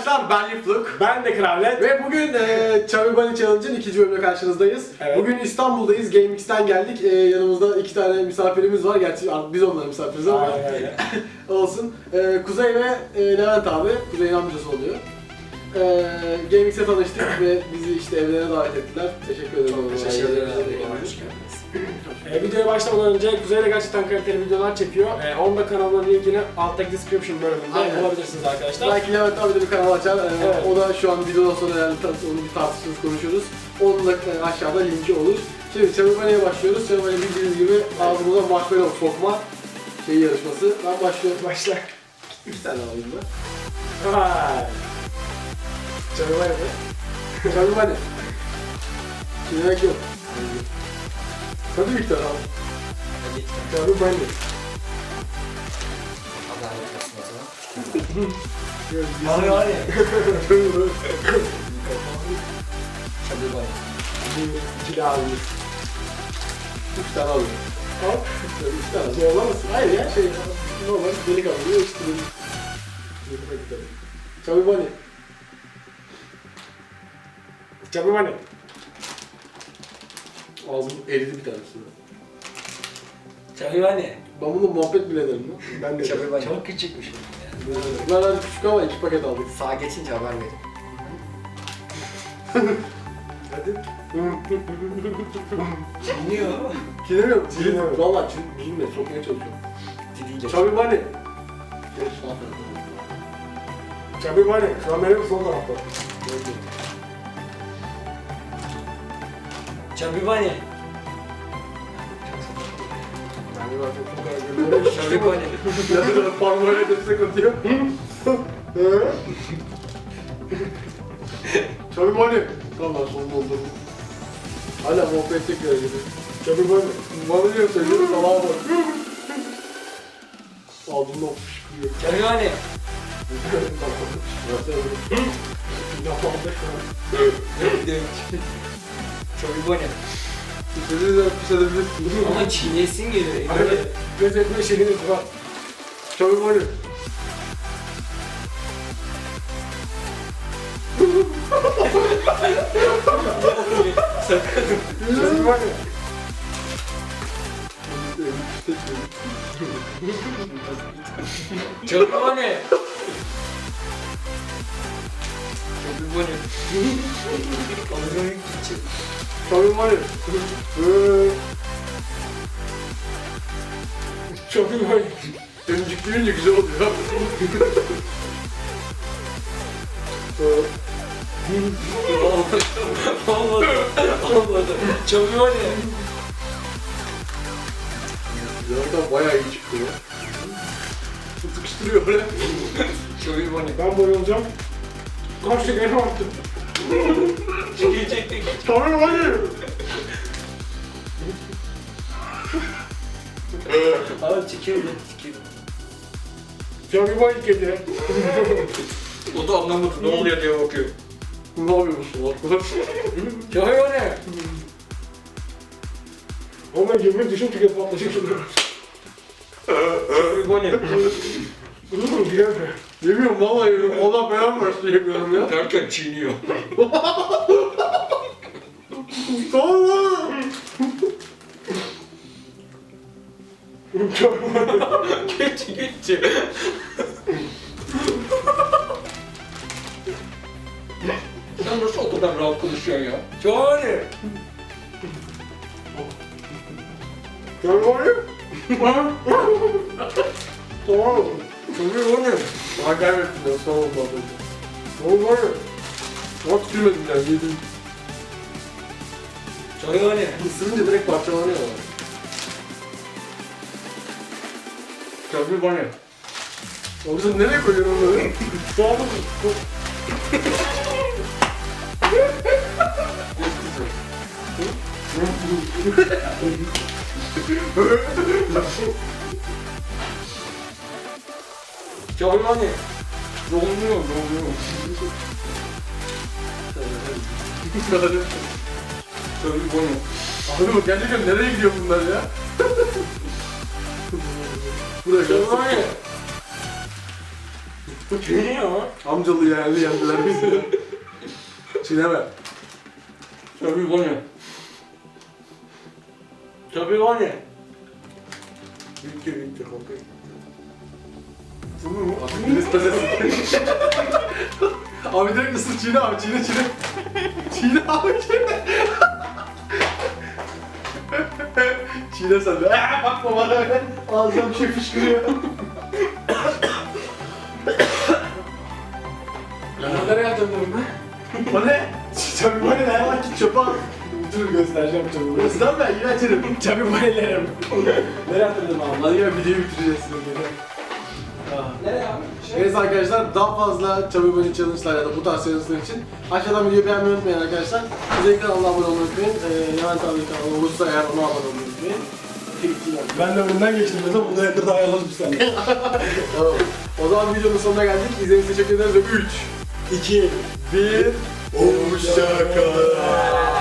arkadaşlar ben Lifluk. Ben de Kravlet. Ve bugün e, Chubby Bunny Challenge'ın ikinci bölümüne karşınızdayız. Evet. Bugün İstanbul'dayız, GameX'ten geldik. E, yanımızda iki tane misafirimiz var. Gerçi biz onların misafiriz ama Aynen öyle. olsun. E, Kuzey ve e, Levent abi, Kuzey'in amcası oluyor. E, GameX'e tanıştık ve bizi işte evlerine davet ettiler. Teşekkür ederim. Çok teşekkür ederim. Hoş geldiniz. E, videoya başlamadan önce Kuzey de gerçekten kaliteli videolar çekiyor. E, onun da kanalının linkini alttaki description bölümünde Aynen. bulabilirsiniz arkadaşlar. Belki Levent abi de bir kanal açar. E, Evet. O da şu an videodan sonra yani onu bir tartışırız, konuşuruz. Onun da e, aşağıda linki olur. Şimdi Bunny'e başlıyoruz. Bunny bildiğiniz gibi ağzımıza marshmallow sokma şeyi yarışması. Ben başlıyorum. Başla. Bir tane alayım ben. Vay. Mı? Chubby Bunny. Çiğnemek yok. Hadi bir tane al. Hadi. Chubby Bunny. Adalet olsun o zaman. Hadi hadi. hadi. Çabuk hadi. İkili abi. Üç tane alıyorum. Al. Üç tane. Zorlamasın. Hayır ya şey normal delikanlı işte dedim. Chubby Bunny. Canım var mı? Ağzım eridi bir tanesinde. Çabuk hadi. Ben bunu muhabbet bile ederim lan. Ben de. Çabuk hadi. Çok küçükmüş ya. Ben hadi küçük ama iki paket aldık. Sağa geçince haber verin. Hadi. Çinliyor. Çiğnemiyorum. Çiğnemiyorum. Valla çiğ- çiğneme. Sokmaya çalışıyorum. Diliyle. Chubby Bunny. Geç. Çabuk mı? Şu an benim sol tarafta. Çabuk hadi. Ya da parmağıyla da sıkıntı yok. Hı? Chubby Bunny. Tamam son oldu. Hala muhabbet tekrar gibi. Mı? Bana diyor söylüyorum salağa bak. Ağzımdan fışkırıyor. Çabuk hadi. Çabuk hadi. İstediğiniz zaman pis edebilirsiniz. Ama çiğnesin geliyor. Hadi. Göz etme şeyiniz var. Chubby Bunny. Çabuk var mı? Çabuk hadi. Gidecek. Chubby Bunny. Hı. Çabuk var? Emcik deyince güzel oluyor. Hı. Olmadı. Olmadı. Çabuk hadi. Zaten bayağı iyi çıktı ya. Sıkıştırıyor böyle. Çabuk hadi. Ben boy olacağım. Kaç şekerim arttı. Çekecektik. Chubby Bunny. Abi çekiyorum çekiyorum. Çabuk var kedi. O da anlamadı ne oluyor diye bakıyor. Ne yapıyorsun lan? Çabuk hadi. Ama yemin dışım tüket patlayacak şimdi. Hadi. Hmm, güzel be. Yemiyorum vallahi yemiyorum. Allah belamı versin yemiyorum ya. Derken çiğniyor. Var. Geçti geçti. Sen nasıl o kadar rahat konuşuyorsun ya? Çabuk hadi. Çabuk var Tamam. Çabuk hadi. Ben kaybettim ya oldu az önce. Çabuk var mı? Ama tükürmedim yani yedim. Çabuk hadi. Isırınca direkt parçalanıyor ama. Çabuk hadi. Oğlum nereye koyuyorsun onları? Çabuk. Çabuk hadi. Dolmuyor dolmuyor. Çabuk hadi. Abi bak gerçekten nereye gidiyor bunlar ya? Buraya hadi. Bu çiğniyor. Amcalı yani yendiler bizi. Tabii bu ne? Tabii o ne? Bitti bitti kopya. Biz pes etsin. Abi direkt ısır çiğne abi çiğne çiğne. Çiğne abi çiğne. çiğne sen de. Aa, bakma bana öyle. Ağzından bir şey fışkırıyor. Nereye atabilirim ben? O ne? Çabuk o ne lan? Git çöpe at. Dur göstereceğim çabuk. Islan ben yine açarım. Çabuk bayılırım. Nereye atabilirim abi? Hadi gel videoyu bitireceğiz Evet arkadaşlar daha fazla Chubby Bunny Challenge'lar ya da bu tarz challenge'lar için aşağıdan videoyu beğenmeyi unutmayın arkadaşlar. Özellikle kanala abone olmayı unutmayın. Ee, Levent abi kanalı olursa eğer ona abone olmayı unutmayın. Ben de önünden geçtim mesela bunu yakında ayarladım bir saniye. Tamam. O zaman videonun sonuna geldik. İzlediğiniz için teşekkür ederiz. 3, 2 1, hoşçakalın.